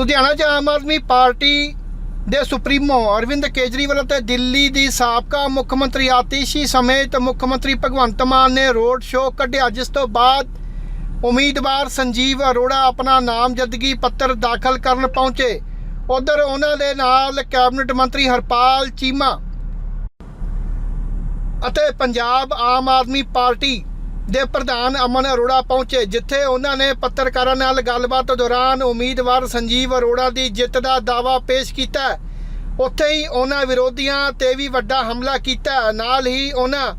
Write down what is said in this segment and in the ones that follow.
ਲੁਧਿਆਣਾ 'ਚ ਆਮ ਆਦਮੀ ਪਾਰਟੀ ਦੇ ਸੁਪਰੀਮੋ ਅਰਵਿੰਦ ਕੇਜਰੀਵਾਲ ਅਤੇ ਦਿੱਲੀ ਦੀ ਸਾਬਕਾ ਮੁੱਖ ਮੰਤਰੀ ਆਤੀਸ਼ੀ ਸਮੇਤ ਮੁੱਖ ਮੰਤਰੀ ਭਗਵੰਤ ਮਾਨ ਨੇ ਰੋਡ ਸ਼ੋਅ ਕੱਢਿਆ, ਜਿਸ ਤੋਂ ਬਾਅਦ ਉਮੀਦਵਾਰ ਸੰਜੀਵ ਅਰੋੜਾ ਆਪਣਾ ਨਾਮਜ਼ਦਗੀ ਪੱਤਰ ਦਾਖਲ ਕਰਨ ਪਹੁੰਚੇ। ਉਧਰ ਉਹਨਾਂ ਦੇ ਨਾਲ ਕੈਬਨਿਟ ਮੰਤਰੀ ਹਰਪਾਲ ਚੀਮਾ ਅਤੇ ਪੰਜਾਬ ਆਮ ਆਦਮੀ ਪਾਰਟੀ ਦੇ ਪ੍ਰਧਾਨ ਅਮਨ ਅਰੋੜਾ ਪਹੁੰਚੇ, ਜਿੱਥੇ ਉਹਨਾਂ ਨੇ ਪੱਤਰਕਾਰਾਂ ਨਾਲ ਗੱਲਬਾਤ ਦੌਰਾਨ ਉਮੀਦਵਾਰ ਸੰਜੀਵ ਅਰੋੜਾ ਦੀ ਜਿੱਤ ਦਾ ਦਾਅਵਾ ਪੇਸ਼ ਕੀਤਾ। ਉੱਥੇ ਹੀ ਉਹਨਾਂ ਵਿਰੋਧੀਆਂ ਤੇ ਵੀ ਵੱਡਾ ਹਮਲਾ ਕੀਤਾ। ਨਾਲ ਹੀ ਉਹਨਾਂ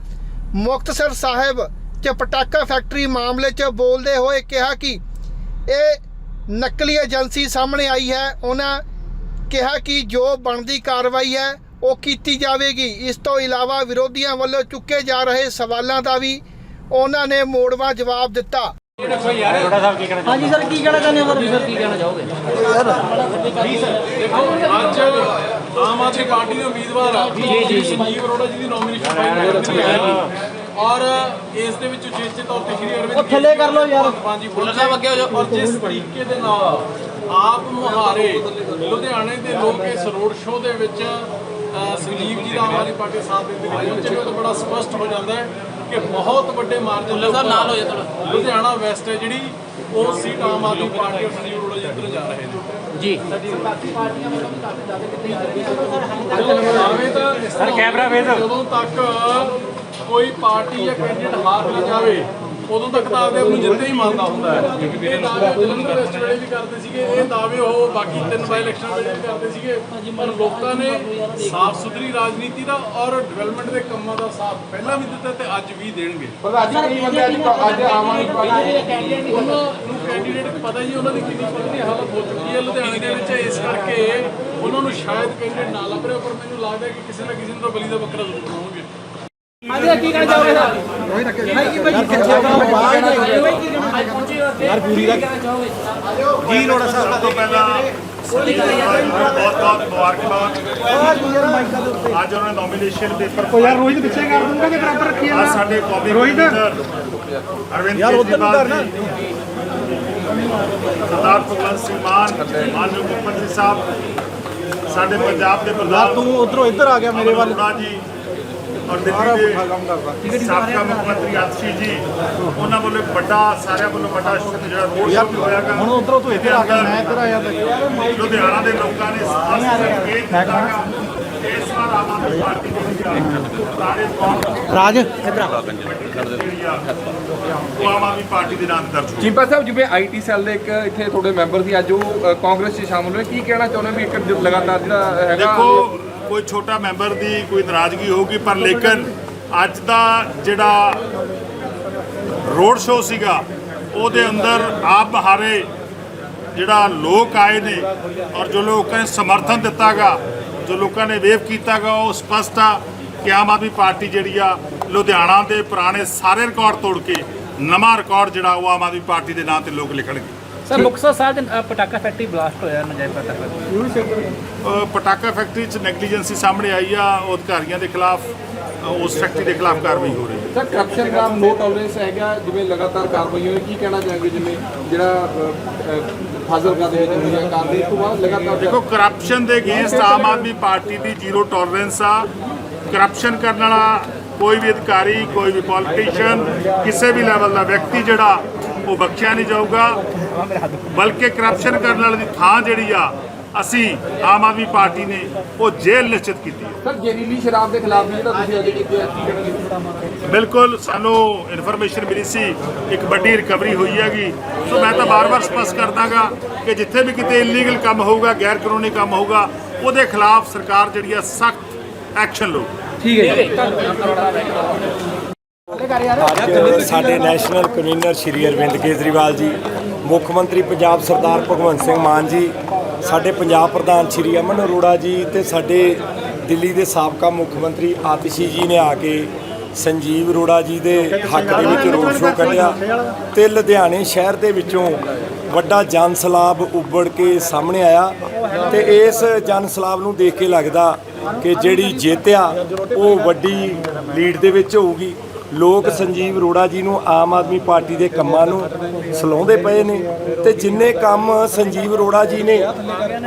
ਮੁਕਤਸਰ ਸਾਹਿਬ 'ਚ ਪਟਾਕਾ ਫੈਕਟਰੀ ਮਾਮਲੇ 'ਚ ਬੋਲਦੇ ਹੋਏ ਕਿਹਾ ਕਿ ਇਹ ਨਕਲੀ ਏਜੰਸੀ ਸਾਹਮਣੇ ਆਈ ਹੈ। ਉਹਨਾਂ ਕਿਹਾ ਕਿ ਜੋ ਬਣਦੀ ਕਾਰਵਾਈ ਹੈ, ਉਹ ਕੀਤੀ ਜਾਵੇਗੀ। ਇਸ ਤੋਂ ਇਲਾਵਾ ਵਿਰੋਧੀਆਂ ਵੱਲੋਂ ਚੁੱਕੇ ਜਾ ਰਹੇ ਸਵਾਲਾਂ ਦਾ ਵੀ ਉਹਨਾਂ ਨੇ ਮੋੜਵਾ ਜਵਾਬ ਦਿੱਤਾ। ਹਾਂਜੀ ਸਰ ਕੀ ਕਹਿਣਾ ਚਾਹੁੰਦੇ ਹੋ ਸਰ? ਕੀ ਕਹਿਣਾ ਚਾਹੋਗੇ? ਅੱਜ ਆਮ ਆਦਮੀ ਪਾਰਟੀ ਦੇ ਉਮੀਦਵਾਰ ਆ। ਜੀ ਜੀ ਸੰਜੀਵ ਅਰੋੜਾ ਜੀ ਦੀ ਨੋਮੀਨੇਸ਼ਨ ਕੀਤੀ ਹੈ। ਔਰ ਇਸ ਦੇ ਵਿੱਚ ਉਚੇਚੇ ਤੌਰ ਤੇ ਸ਼੍ਰੀ ਅਰਵਿੰਦ ਉਹ ਥੱਲੇ ਕਰ ਲਓ ਯਾਰ। ਹਾਂਜੀ ਬੁੱਲਾ ਸਾਹਿਬ ਅੱਗੇ ਹੋ ਜਾਓ। ਔਰ ਜਿਸ ਤਰੀਕੇ ਦੇ ਨਾਲ ਆਪ ਮੁਹਾਰੇ ਲੁਧਿਆਣੇ ਦੇ ਲੋਕ ਇਸ ਰੋਡ ਸ਼ੋਅ ਦੇ ਵਿੱਚ ਸੰਜੀਵ ਜੀ ਦਾ ਆਮ ਆਦਮੀ ਪਾਰਟੀ ਦਾ ਸਾਥ ਦਿੰਦੇ ਨੇ ਬੜਾ ਸਪਸ਼ਟ ਹੋ ਜਾਂਦਾ ਹੈ। ਕਿ ਬਹੁਤ ਵੱਡੇ ਮਾਰਜਨ ਦੇ ਸਾਹਿਬ ਨਾਲ ਹੋ ਜਾ ਲੁਧਿਆਣਾ ਵੈਸਟ ਹੈ ਜਿਹੜੀ ਉਹ ਸੀਟ ਆਮ ਆਦਮੀ ਪਾਰਟੀ ਔਰ ਸੰਜੀਵ ਅਰੋੜਾ ਜੀ ਇੱਧਰ ਜਾ ਰਹੇ ਨੇ। ਜੀ। ਸਰ ਕੈਮਰਾ ਵੇਚ ਜਦੋਂ ਤੱਕ ਕੋਈ ਪਾਰਟੀ ਜਾਂ ਕੈਂਡੀਡੇਟ ਹਾਰ ਨਾ ਜਾਵੇ ਉਦੋਂ ਤੱਕ ਤਾਂ ਆਪਦੇ ਆਪ ਨੂੰ ਜਿੱਤੇ ਹੀ ਮੰਨਦਾ ਹੁੰਦਾ ਹੈ। ਇਹ ਦਾਅਵੇ ਜਲੰਧਰ ਵੈਸਟ ਵੇਲੇ ਵੀ ਕਰਦੇ ਸੀਗੇ ਇਹ ਦਾਅਵੇ ਉਹ ਬਾਕੀ ਤਿੰਨ ਬਾਈ ਇਲੈਕਸ਼ਨ ਵੇਲੇ ਵੀ ਕਰਦੇ ਸੀਗੇ ਪਰ ਲੋਕਾਂ ਨੇ ਸਾਫ਼ ਸੁਥਰੀ ਰਾਜਨੀਤੀ ਦਾ ਔਰ ਡਿਵੈਲਪਮੈਂਟ ਦੇ ਕੰਮਾਂ ਦਾ ਸਾਥ ਪਹਿਲਾਂ ਵੀ ਦਿੱਤਾ ਤੇ ਅੱਜ ਵੀ ਦੇਣਗੇ। ਸਰ ਬੰਦੇ ਅੱਜ ਅੱਜ ਪਾਰਟੀ ਉਹਨਾਂ ਨੂੰ ਕੈਂਡੀਡੇਟ ਪਤਾ ਜੀ ਉਹਨਾਂ ਦੀ ਕਿੰਨੀ ਪਤਨੀ ਹਾਲਤ ਹੋ ਚੁੱਕੀ ਹੈ ਲੁਧਿਆਣੇ ਦੇ ਵਿੱਚ। ਇਸ ਕਰਕੇ ਉਹਨਾਂ ਨੂੰ ਸ਼ਾਇਦ ਕੈਂਡੀਡੇਟ ਨਾ ਲੱਭ ਰਿਹਾ ਪਰ ਮੈਨੂੰ ਲੱਗਦਾ ਕਿ ਕਿਸੇ ਨਾ ਕਿਸੇ ਨੂੰ ਤਾਂ ਬਲੀ ਦਾ ਬੱਕਰਾ ਜ਼ਰੂਰ ਬਣਾਉਣਗੇ ਹਾਂਜੀ ਕੀ ਕਹਿਣਾ ਚਾਹੋਗੇ? ਸਰ ਯਾਰ ਪੂਰੀ ਦਾ ਜੀ ਲੋੜਾ ਸਾਹਿਬ ਤੋਂ ਪਹਿਲਾਂ ਬਹੁਤ ਬਹੁਤ ਮੁਬਾਰਕਬਾਦ ਅੱਜ ਉਹਨਾਂ ਨੇ ਨੋਮੀਨੇਸ਼ਨ ਪੇਪਰ ਕੋਈ ਯਾਰ ਰੋਹਿਤ ਪਿੱਛੇ ਕਰ ਦੂੰਗਾ ਤੇ ਬਰਾਬਰ ਰੱਖੀ ਆ ਸਾਡੇ ਕੌਮੀ ਰੋਹਿਤ ਅਰਵਿੰਦ ਯਾਰ ਉਧਰ ਨੂੰ ਕਰਨਾ ਸਰਦਾਰ ਭਗਵੰਤ ਸਿੰਘ ਮਾਨ ਮਾਨਯੋਗ ਮੁੱਖ ਮੰਤਰੀ ਸਾਹਿਬ ਸਾਡੇ ਪੰਜਾਬ ਦੇ ਪ੍ਰਧਾਨ ਤੂੰ ਉਧਰੋਂ ਇੱਧਰ ਆ ਗਿਆ ਮੇਰੇ ਵੱਲ ਅਰੋੜਾ ਜੀ ਔਰ ਦਿੱਲੀ ਦੇ ਸਾਬਕਾ ਮੁੱਖ ਮੰਤਰੀ ਆਤਸ਼ੀ ਜੀ ਉਹਨਾਂ ਵੱਲੋਂ ਇੱਕ ਵੱਡਾ ਸਾਰਿਆਂ ਵੱਲੋਂ ਵੱਡਾ ਜਿਹੜਾ ਰੋਡ ਸ਼ੋਅ ਵੀ ਹੋਇਆਗਾ ਹੁਣ ਉਧਰੋਂ ਤੂੰ ਇੱਧਰ ਆ ਗਿਆ ਮੈਂ ਇੱਧਰ ਆਇਆ ਤੇ ਲੁਧਿਆਣਾ ਦੇ ਲੋਕਾਂ ਨੇ ਸਾਥ ਸੰਕੇਤ ਦਿੱਤਾ ਕਿ ਇਸ ਵਾਰ ਆਮ ਆਦਮੀ ਪਾਰਟੀ ਦੀ ਸਾਰੇ ਕੌਮ ਰਾਜ ਜਿਹੜੀ ਆ ਉਹ ਆਮ ਆਦਮੀ ਪਾਰਟੀ ਦੇ ਨਾਮ ਦਰਜ ਹੋਈ ਚਿੰਪਾ ਸਾਹਿਬ ਜਿਵੇਂ ਆਈਟੀ ਸੈੱਲ ਦੇ ਇੱਕ ਇੱਥੇ ਤੁਹਾਡੇ ਮੈਂਬਰ ਸੀ ਅੱਜ ਉਹ ਕਾਂਗਰਸ 'ਚ ਸ਼ਾਮਲ ਹੋਏ। ਕੀ ਕਹਿਣਾ ਚਾਹੁੰਦੇ ਵੀ ਇੱਕ ਲਗਾਤਾਰ ਜਿਹੜਾ ਹੈਗਾ ਦੇਖੋ ਕੋਈ ਛੋਟਾ ਮੈਂਬਰ ਦੀ ਕੋਈ ਨਾਰਾਜ਼ਗੀ ਹੋਊਗੀ, ਪਰ ਲੇਕਿਨ ਅੱਜ ਦਾ ਜਿਹੜਾ ਰੋਡ ਸ਼ੋਅ ਸੀਗਾ, ਉਹਦੇ ਅੰਦਰ ਆਪ ਬਹਾਰੇ ਜਿਹੜਾ ਲੋਕ ਆਏ ਨੇ ਔਰ ਜੋ ਲੋਕਾਂ ਨੇ ਸਮਰਥਨ ਦਿੱਤਾਗਾ, ਜੋ ਲੋਕਾਂ ਨੇ ਵੇਵ ਕੀਤਾਗਾ, ਉਹ ਸਪਸ਼ਟ ਆ ਕਿ ਆਮ ਆਦਮੀ ਪਾਰਟੀ ਜਿਹੜੀ ਆ, ਲੁਧਿਆਣਾ ਦੇ ਪੁਰਾਣੇ ਸਾਰੇ ਰਿਕਾਰਡ ਤੋੜ ਕੇ ਨਵਾਂ ਰਿਕਾਰਡ ਜਿਹੜਾ ਉਹ ਆਮ ਆਦਮੀ ਪਾਰਟੀ ਦੇ ਨਾਂ ਤੇ ਲੋਕ ਲਿਖਣਗੇ। ਸਰ ਮੁਕਤਸਰ ਸਾਹਿਬ ਦੇ ਅ, ਪਟਾਕਾ ਫੈਕਟਰੀ ਬਲਾਸਟ ਹੋਇਆ ਨਜਾਇਜ਼ ਪਟਾਕਾ ਅ, ਪਟਾਕਾ ਫੈਕਟਰੀ 'ਚ ਨੈਗਲੀਜੈਂਸੀ ਸਾਹਮਣੇ ਆਈ ਆ ਉਹ ਅਧਿਕਾਰੀਆਂ ਦੇ ਖਿਲਾਫ ਅ, ਉਸ ਫੈਕਟਰੀ ਦੇ ਖਿਲਾਫ ਕਾਰਵਾਈ ਹੋ ਰਹੀ ਹੈ। ਸਰ ਕਰਪਸ਼ਨ ਦਾ ਨੋ ਟੋਲਰੈਂਸ ਹੈਗਾ ਜਿਵੇਂ ਲਗਾਤਾਰ ਕਾਰਵਾਈ ਹੋਈ ਕੀ ਕਹਿਣਾ ਚਾਹਾਂਗੇ? ਜਿਵੇਂ ਜਿਹੜਾ ਫਾਜ਼ਿਲਕਾ ਦੇ ਵਿੱਚ ਹੋਈ ਹੈ ਕਾਰਵਾਈ ਇਸ ਤੋਂ ਬਾਅਦ ਲਗਾਤਾਰ ਦੇਖੋ ਕਰਪਸ਼ਨ ਦੇ ਅਗੇਂਸਟ ਆਮ ਆਦਮੀ ਪਾਰਟੀ ਦੀ ਜ਼ੀਰੋ ਟੋਲਰੈਂਸ ਆ। ਕਰਪਸ਼ਨ ਕਰਨ ਵਾਲਾ ਕੋਈ ਵੀ ਅਧਿਕਾਰੀ ਕੋਈ ਵੀ ਪੋਲੀਟੀਸ਼ੀਅਨ ਕਿਸੇ ਵੀ ਲੈਵਲ ਦਾ ਵਿਅਕਤੀ ਜਿਹੜਾ ਉਹ ਬਖਸ਼ਿਆ ਨਹੀਂ ਜਾਊਗਾ। ਬਲਕਿ ਕਰਪਸ਼ਨ ਕਰਨ ਵਾਲੇ ਦੀ ਥਾਂ ਜਿਹੜੀ ਆ ਅਸੀਂ ਆਮ ਆਦਮੀ ਪਾਰਟੀ ਨੇ ਉਹ ਜੇਲ੍ਹ ਨਿਸ਼ਚਿਤ ਕੀਤੀ ਹੈ। ਸਰ ਜ਼ਹਿਰੀਲੀ ਸ਼ਰਾਬ ਦੇ ਖਿਲਾਫ ਵੀ ਜਿਹੜਾ ਤੁਸੀਂ ਅੱਜ ਕੀਤੀ ਹੈ। ਬਿਲਕੁਲ ਸਾਨੂੰ ਇਨਫੋਰਮੇਸ਼ਨ ਮਿਲੀ ਸੀ ਇੱਕ ਵੱਡੀ ਰਿਕਵਰੀ ਹੋਈ ਹੈਗੀ। ਸੋ ਮੈਂ ਤਾਂ ਬਾਰ-ਬਾਰ ਸਪਸ਼ਟ ਕਰਦਾਗਾ ਕਿ ਜਿੱਥੇ ਵੀ ਕਿਤੇ ਇਲੀਗਲ ਕੰਮ ਹੋਊਗਾ ਗੈਰ ਕਾਨੂੰਨੀ ਕੰਮ ਹੋਊਗਾ ਉਹਦੇ ਖਿਲਾਫ ਸਰਕਾਰ ਜਿਹੜੀ ਆ ਸਖਤ ਐਕਸ਼ਨ ਸਾਡੇ ਨੈਸ਼ਨਲ ਕਨਵੀਨਰ ਸ਼੍ਰੀ ਅਰਵਿੰਦ ਕੇਜਰੀਵਾਲ ਜੀ ਮੁੱਖ ਮੰਤਰੀ ਪੰਜਾਬ ਸਰਦਾਰ ਭਗਵੰਤ ਸਿੰਘ ਮਾਨ ਜੀ ਸਾਡੇ ਪੰਜਾਬ ਪ੍ਰਧਾਨ ਸ਼੍ਰੀ ਅਮਨ ਅਰੋੜਾ ਜੀ ਤੇ ਸਾਡੇ ਦਿੱਲੀ ਦੇ ਸਾਬਕਾ ਮੁੱਖ ਮੰਤਰੀ ਆਤਿਸ਼ੀ ਜੀ ਨੇ ਆ ਕੇ ਸੰਜੀਵ ਅਰੋੜਾ ਜੀ ਦੇ ਹੱਕ ਦੇ ਵਿੱਚ ਰੋਡ ਸ਼ੋਅ ਕੱਢਿਆ ਤੇ ਲੁਧਿਆਣੇ ਸ਼ਹਿਰ ਦੇ ਵਿੱਚੋਂ ਵੱਡਾ ਜਨ ਸਲਾਬ ਉੱਭੜ ਕੇ ਸਾਹਮਣੇ ਆਇਆ ਤੇ ਇਸ ਜਨ ਸਲਾਬ ਨੂੰ ਦੇਖ ਕੇ ਲੱਗਦਾ ਕਿ ਜਿਹੜੀ ਜਿੱਤ ਆ ਉਹ ਵੱਡੀ ਲੀਡ ਦੇ ਵਿੱਚ ਹੋਊਗੀ। ਲੋਕ ਸੰਜੀਵ ਅਰੋੜਾ ਜੀ ਨੂੰ ਆਮ ਆਦਮੀ ਪਾਰਟੀ ਦੇ ਕੰਮਾਂ ਨੂੰ ਸਲਾਉਂਦੇ ਪਏ ਨੇ ਤੇ ਜਿੰਨੇ ਕੰਮ ਸੰਜੀਵ ਅਰੋੜਾ ਜੀ ਨੇ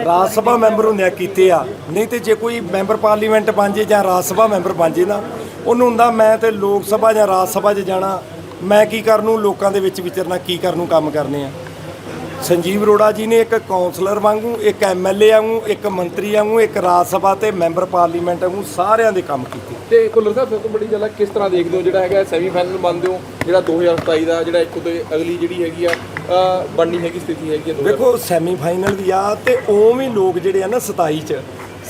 ਰਾਜ ਸਭਾ ਮੈਂਬਰ ਹੁੰਦਿਆਂ ਕੀਤੇ ਆ, ਨਹੀਂ ਤੇ ਜੇ ਕੋਈ ਮੈਂਬਰ ਪਾਰਲੀਮੈਂਟ ਬਣ ਜੇ ਜਾਂ ਰਾਜ ਸਭਾ ਮੈਂਬਰ ਬਣ ਜੇ ਨਾ, ਉਹਨੂੰ ਹੁੰਦਾ ਮੈਂ ਤੇ ਲੋਕ ਸਭਾ ਜਾਂ ਰਾਜ ਸਭਾ 'ਚ ਜਾਣਾ, ਮੈਂ ਕੀ ਕਰਨ ਨੂੰ ਲੋਕਾਂ ਦੇ ਵਿੱਚ ਵਿਚਰਨਾ, ਕੀ ਕਰਨ ਨੂੰ ਕੰਮ ਕਰਨੇ ਆ। ਸੰਜੀਵ ਅਰੋੜਾ ਜੀ ਨੇ ਇੱਕ ਕਾਉਂਸਲਰ ਵਾਂਗੂ ਇੱਕ ਐਮਐਲਏ ਵਾਂਗੂ ਇੱਕ ਮੰਤਰੀ ਵਾਂਗੂ ਇੱਕ ਰਾਜ ਸਭਾ ਤੇ ਮੈਂਬਰ ਪਾਰਲੀਮੈਂਟ ਵਾਂਗੂ ਸਾਰਿਆਂ ਦੇ ਕੰਮ ਕੀਤੇ। ਤੇ ਕੁੱਲਰ ਸਾਹਿਬ ਸਭ ਤੋਂ ਵੱਡੀ ਗੱਲ ਕਿਸ ਤਰ੍ਹਾਂ ਦੇਖਦੇ ਹੋ ਜਿਹੜਾ ਹੈਗਾ ਸੈਮੀਫਾਈਨਲ ਮੰਨਦੇ ਹੋ ਜਿਹੜਾ 2027 ਦਾ ਜਿਹੜਾ ਇੱਕ ਉਹਦੇ ਅਗਲੀ ਜਿਹੜੀ ਹੈਗੀ ਆ ਬਣਨੀ ਹੈਗੀ ਸਥਿਤੀ ਹੈਗੀ ਆ 2027 ਵੇਖੋ ਸੈਮੀਫਾਈਨਲ ਵੀ ਆ ਤੇ ਉਵੇਂ ਲੋਕ ਜਿਹੜੇ ਆ ਨਾ 27 ਚ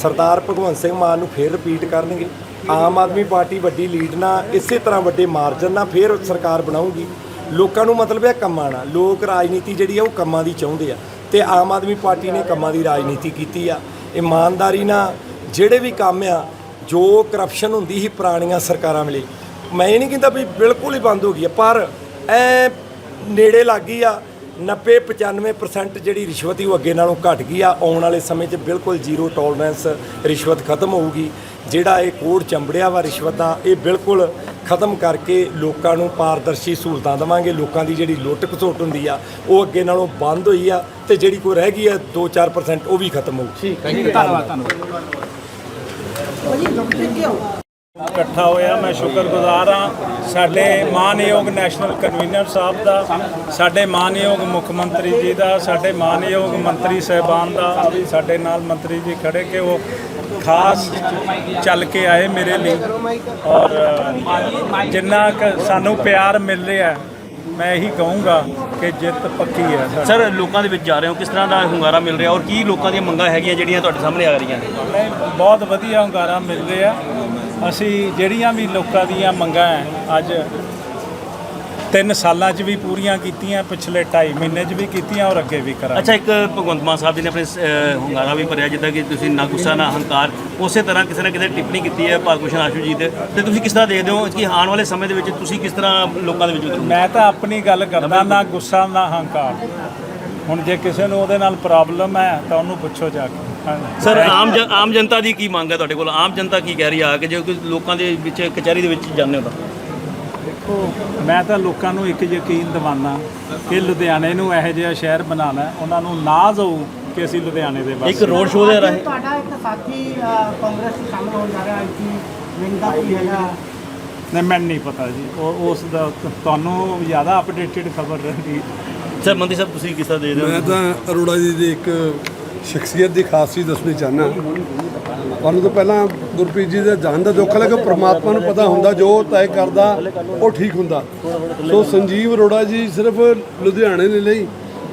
ਸਰਦਾਰ ਭਗਵੰਤ ਸਿੰਘ ਮਾਨ ਨੂੰ ਫੇਰ ਰਿਪੀਟ ਕਰਨਗੇ। ਆਮ ਆਦਮੀ ਪਾਰਟੀ ਵੱਡੀ ਲੀਡ ਨਾਲ ਇਸੇ ਤਰ੍ਹਾਂ ਵੱਡੇ ਮਾਰਜਨ ਨਾਲ ਫੇਰ ਸਰਕਾਰ ਬਣਾਊਗੀ। ਲੋਕਾਂ ਨੂੰ ਮਤਲਬ ਹੈ ਕੰਮਾਂ ਨਾਲ, ਲੋਕ ਰਾਜਨੀਤੀ ਜਿਹੜੀ ਆ ਉਹ ਕੰਮਾਂ ਦੀ ਚਾਹੁੰਦੇ ਆ ਤੇ ਆਮ ਆਦਮੀ ਪਾਰਟੀ ਨੇ ਕੰਮਾਂ ਦੀ ਰਾਜਨੀਤੀ ਕੀਤੀ ਆ। ਇਮਾਨਦਾਰੀ ਨਾਲ ਜਿਹੜੇ ਵੀ ਕੰਮ ਆ, ਜੋ ਕਰਪਸ਼ਨ ਹੁੰਦੀ ਸੀ ਪੁਰਾਣੀਆਂ ਸਰਕਾਰਾਂ ਵੇਲੇ, ਮੈਂ ਇਹ ਨਹੀਂ ਕਹਿੰਦਾ ਵੀ ਬਿਲਕੁਲ ਹੀ ਬੰਦ ਹੋ ਗਈ ਆ, ਪਰ ਐ ਨੇੜੇ ਲੱਗ ਗਈ ਆ 90 95% ਜਿਹੜੀ ਰਿਸ਼ਵਤ ਸੀ ਉਹ ਅੱਗੇ ਨਾਲੋਂ ਘਟ ਗਈ ਆ। ਆਉਣ ਵਾਲੇ ਸਮੇਂ 'ਚ ਬਿਲਕੁਲ ਜ਼ੀਰੋ ਟੋਲਰੈਂਸ ਰਿਸ਼ਵਤ ਖਤਮ ਹੋਊਗੀ। ਜਿਹੜਾ ਇਹ ਕੋਡ ਚੰਬੜਿਆ ਵਾ ਰਿਸ਼ਵਤ ਦਾ, ਇਹ ਬਿਲਕੁਲ ਖਤਮ ਕਰਕੇ ਲੋਕਾਂ ਨੂੰ ਪਾਰਦਰਸ਼ੀ ਸਹੂਲਤਾਂ ਦੇਵਾਂਗੇ। ਲੋਕਾਂ ਦੀ ਜਿਹੜੀ ਲੁੱਟ ਖਸੁੱਟ ਹੁੰਦੀ ਆ ਉਹ ਅੱਗੇ ਨਾਲੋਂ ਬੰਦ ਹੋਈ ਆ ਤੇ ਜਿਹੜੀ ਕੋਈ ਰਹਿ ਗਈ ਆ 2-4% ਉਹ ਵੀ ਖਤਮ ਹੋਊ ਇਕੱਠਾ ਹੋਇਆ ਮੈਂ ਸ਼ੁਕਰਗੁਜ਼ਾਰ ਹਾਂ। ਸਾਡੇ ਮਾਨਯੋਗ ਨੈਸ਼ਨਲ ਕਨਵੀਨਰ ਸਾਹਿਬ ਦਾ ਸਾਡੇ ਮਾਨਯੋਗ ਮੁੱਖ ਮੰਤਰੀ ਜੀ ਦਾ ਸਾਡੇ ਮਾਨਯੋਗ ਮੰਤਰੀ ਸਹਿਬਾਨ ਦਾ ਵੀ ਸਾਡੇ ਨਾਲ ਮੰਤਰੀ ਜੀ ਖੜੇ ਕਿ ਉਹ ਖਾਸ ਚੱਲ ਕੇ ਆਏ ਮੇਰੇ ਲਈ। ਔਰ ਜਿੰਨਾ ਸਾਨੂੰ ਪਿਆਰ ਮਿਲ ਰਿਹਾ ਮੈਂ ਇਹੀ ਕਹੂੰਗਾ ਕਿ ਜਿੱਤ ਪੱਕੀ ਹੈ। ਸਰ ਲੋਕਾਂ ਦੇ ਵਿੱਚ ਜਾ ਰਹੇ ਹੋ ਕਿਸ ਤਰ੍ਹਾਂ ਦਾ ਹੁੰਗਾਰਾ ਮਿਲ ਰਿਹਾ ਔਰ ਕੀ ਲੋਕਾਂ ਦੀਆਂ ਮੰਗਾਂ ਹੈਗੀਆਂ ਜਿਹੜੀਆਂ ਤੁਹਾਡੇ ਸਾਹਮਣੇ ਆ ਰਹੀਆਂ ਨੇ? ਬਹੁਤ ਵਧੀਆ ਹੁੰਗਾਰਾ ਮਿਲ ਰਿਹਾ। ਅਸੀਂ ਜਿਹੜੀਆਂ ਵੀ ਲੋਕਾਂ ਦੀਆਂ ਮੰਗਾਂ ਹੈ ਅੱਜ ਤਿੰਨ ਸਾਲਾਂ 'ਚ ਵੀ ਪੂਰੀਆਂ ਕੀਤੀਆਂ ਪਿਛਲੇ 2.5 ਮਹੀਨੇ 'ਚ ਵੀ ਕੀਤੀਆਂ ਔਰ ਅੱਗੇ ਵੀ ਕਰਾਂਗੇ। ਅੱਛਾ ਇੱਕ ਭਗਵੰਤ ਮਾਨ ਸਾਹਿਬ ਜੀ ਨੇ ਆਪਣੇ ਅਹ, ਹੁੰਗਾਰਾ ਵੀ ਭਰਿਆ ਜਿੱਦਾਂ ਕਿ ਤੁਸੀਂ ਨਾ ਗੁੱਸਾ ਨਾ ਹੰਕਾਰ ਉਸੇ ਤਰ੍ਹਾਂ ਕਿਸੇ ਨਾ ਕਿਸੇ ਟਿੱਪਣੀ ਕੀਤੀ ਹੈ ਭਾਰਤ ਭੂਸ਼ਣ ਆਸ਼ੂ ਜੀ ਤੇ। ਤੇ ਤੁਸੀਂ ਕਿਸ ਤਰ੍ਹਾਂ ਦੇਖਦੇ ਹੋ ਕਿ ਆਉਣ ਵਾਲੇ ਸਮੇਂ ਦੇ ਵਿੱਚ ਤੁਸੀਂ ਕਿਸ ਤਰ੍ਹਾਂ ਲੋਕਾਂ ਦੇ ਵਿੱਚ ਉਤਰੋਗੇ? ਮੈਂ ਤਾਂ ਆਪਣੀ ਗੱਲ ਕਰਦਾ ਨਾ ਗੁੱਸਾ ਨਾ ਹੰਕਾਰ। ਹੁਣ ਜੇ ਕਿਸੇ ਨੂੰ ਉਹਦੇ ਨਾਲ ਪ੍ਰੋਬਲਮ ਹੈ ਤਾਂ ਉਹਨੂੰ ਪੁੱਛੋ ਜਾ ਕੇ। ਹਾਂਜੀ। ਸਰ ਆਮ ਜਨ- ਆਮ ਜਨਤਾ ਦੀ ਕੀ ਮੰਗ ਹੈ ਤੁਹਾਡੇ ਕੋਲ? ਆਮ ਜਨਤਾ ਕੀ ਕਹਿ ਰਹੀ ਆ ਕਿ? ਜੇ ਕੋਈ ਲੋਕਾਂ ਦੇ ਵਿੱਚ ਕਚਹਿਰੀ ਦੇ ਵਿੱਚ ਜਾਂਦੇ ਹੋ ਤਾਂ। ਮੈਂ ਤਾਂ ਲੋਕਾਂ ਨੂੰ ਇੱਕ ਯਕੀਨ ਦਿਵਾਨਾ ਕਿ ਲੁਧਿਆਣੇ ਨੂੰ ਇਹੋ ਜਿਹਾ ਸ਼ਹਿਰ ਬਣਾਉਣਾ ਹੈ। ਉਹਨਾਂ ਨੂੰ ਨਾਜ਼ ਹੋਊ ਕਿ ਅਸੀਂ ਲੁਧਿਆਣੇ ਦੇ ਇੱਕ ਵਾਸੀ ਰੋਡ ਸ਼ੋਅ ਦੇ ਰਾਹੀਂ ਤੁਹਾਡਾ ਇੱਕ ਸਾਥੀ ਕਾਂਗਰਸ 'ਚ ਸ਼ਾਮਲ ਹੋਣ ਜਾ ਰਿਹਾ ਆਈਟੀ ਵਿੰਗ ਦਾ ਕੀ ਹੈਗਾ। ਨਹੀਂ ਮੈਨੂੰ ਨਹੀਂ ਪਤਾ ਜੀ। ਉਹ ਉਸ ਦਾ ਤੁਹਾਨੂੰ ਜ਼ਿਆਦਾ ਅਪਡੇਟਡ ਖਬਰ ਰਹੇਗੀ ਸਰ ਮੰਤਰੀ ਸਾਹਿਬ ਤੁਸੀਂ ਕਿਸ ਦੇਖਦੇ ਹੋ? ਮੈਂ ਤਾਂ ਅਰੋੜਾ ਜੀ ਦੀ ਇੱਕ ਸ਼ਖਸੀਅਤ ਦੀ ਖਾਸੀਅਤ ਦੱਸਣੀ ਚਾਹਨਾ ਤੁਹਾਨੂੰ ਤੋਂ ਪਹਿਲਾਂ ਗੁਰਪ੍ਰੀਤ ਜੀ ਦਾ ਜਾਣ ਦਾ ਦੁੱਖ ਲੱਗਾ ਪ੍ਰਮਾਤਮਾ ਨੂੰ ਪਤਾ ਹੁੰਦਾ ਜੋ ਤੈਅ ਕਰਦਾ ਉਹ ਠੀਕ ਹੁੰਦਾ। ਸੋ ਸੰਜੀਵ ਅਰੋੜਾ ਜੀ ਸਿਰਫ ਲੁਧਿਆਣੇ ਦੇ ਲਈ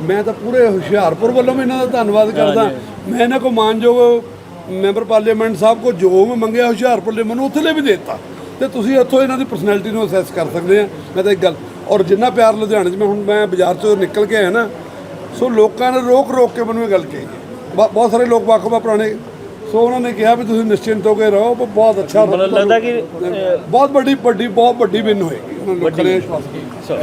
ਮੈਂ ਤਾਂ ਪੂਰੇ ਹੁਸ਼ਿਆਰਪੁਰ ਵੱਲੋਂ ਵੀ ਇਹਨਾਂ ਦਾ ਧੰਨਵਾਦ ਕਰਦਾ। ਮੈਂ ਇਹਨਾਂ ਕੋ ਮਾਨਯੋਗ ਮੈਂਬਰ ਪਾਰਲੀਮੈਂਟ ਸਾਹਿਬ ਕੋ ਜੋ ਮੈਂ ਮੰਗਿਆ ਹੁਸ਼ਿਆਰਪੁਰ ਲਈ ਮੈਨੂੰ ਉੱਥੇ ਲਈ ਵੀ ਦੇ ਦਿੱਤਾ। ਤੇ ਤੁਸੀਂ ਇੱਥੋਂ ਇਹਨਾਂ ਦੀ ਪਰਸਨੈਲਿਟੀ ਨੂੰ ਅਸੈਸ ਕਰ ਸਕਦੇ ਆ। ਮੈਂ ਤਾਂ ਇੱਕ ਗੱਲ ਔਰ ਜਿੰਨਾ ਪਿਆਰ ਲੁਧਿਆਣੇ 'ਚ ਮੈਂ ਹੁਣ ਮੈਂ ਬਾਜ਼ਾਰ 'ਚੋਂ ਨਿਕਲ ਕੇ ਆਇਆ ਨਾ ਸੋ ਲੋਕਾਂ ਨੇ ਰੋਕ ਰੋਕ ਕੇ ਮੈਨੂੰ ਇਹ ਗੱਲ ਕਹੀ ਬਹੁਤ ਸਾਰੇ ਲੋਕ ਵੱਖ ਪੁਰਾਣੇ ਸੋ ਉਹਨਾਂ ਨੇ ਕਿਹਾ ਵੀ ਤੁਸੀਂ ਨਿਸ਼ਚਿੰਤ ਹੋ ਕੇ ਰਹੋ ਬਹੁਤ ਅੱਛਾ ਮਤਲਬ ਲੱਗਦਾ ਕਿ ਬਹੁਤ ਵੱਡੀ ਵੱਡੀ ਬਹੁਤ ਵੱਡੀ ਵਿਨ ਹੋਏਗੀ। ਉਹਨਾਂ ਨੇ ਵਿਸ਼ਵਾਸ ਕੀਤਾ।